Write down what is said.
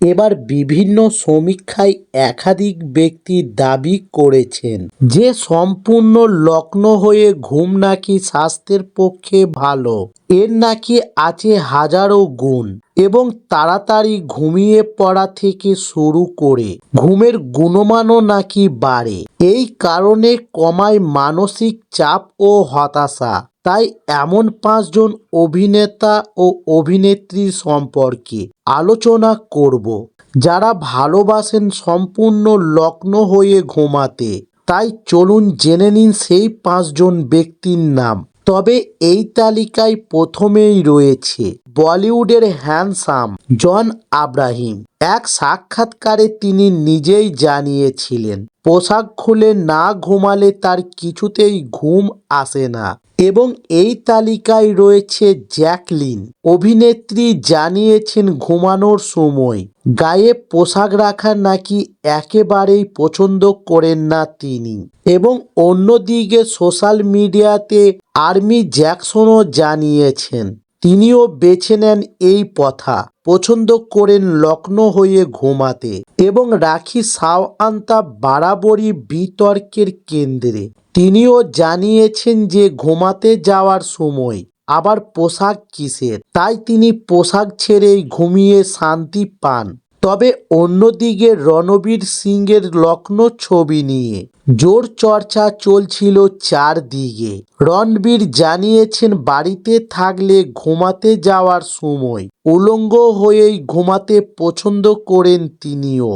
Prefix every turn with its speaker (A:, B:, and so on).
A: এবার বিভিন্ন সমীক্ষায় একাধিক ব্যক্তি দাবি করেছেন। যে সম্পূর্ণ লগ্ন হয়ে ঘুম নাকি স্বাস্থ্যের পক্ষে ভালো, এর নাকি আছে হাজারো গুণ এবং তাড়াতাড়ি ঘুমিয়ে পড়া থেকে শুরু করে ঘুমের গুণমানও নাকি বাড়ে। এই কারণে কমায় মানসিক চাপ ও হতাশা। তাই এমন পাঁচজন অভিনেতা ও অভিনেত্রীর সম্পর্কে আলোচনা করব। যারা ভালোবাসেন সম্পূর্ণ লগ্ন হয়ে ঘুমাতে, তাই চলুন জেনে নিন সেই পাঁচজন ব্যক্তির নাম। তবে এই তালিকায় প্রথমেই রয়েছে বলিউডের হ্যান্ডসাম জন আব্রাহিম। এক সাক্ষাৎকারে তিনি নিজেই জানিয়েছিলেন, পোশাক খুলে না ঘুমালে তার কিছুতেই ঘুম আসে না। এবং এই তালিকায় রয়েছে জ্যাকলিন। অভিনেত্রী জানিয়েছেন ঘুমানোর সময়। গায়ে পোশাক রাখা নাকি একেবারেই পছন্দ করেন না তিনি। এবং অন্যদিকে সোশ্যাল মিডিয়াতে আর্মি জ্যাকসনও জানিয়েছেন। তিনিও বেছে নেন এই পথা পছন্দ করেন লগ্ন হয়ে ঘুমাতে এবং রাখি সাওয়ান্তা বারাবরই বিতর্কের কেন্দ্রে। তিনিও জানিয়েছেন যে ঘুমাতে যাওয়ার সময় আবার পোশাক কিসের। তাই তিনি পোশাক ছেড়েই ঘুমিয়ে শান্তি পান। তবে অন্যদিকে রণবীর সিংয়ের লক্ষ্ণৌ ছবি নিয়ে জোর চর্চা চলছিল চারদিকে। রণবীর জানিয়েছেন, বাড়িতে থাকলে ঘুমাতে যাওয়ার সময় উলঙ্গ হয়েই ঘুমাতে পছন্দ করেন তিনিও।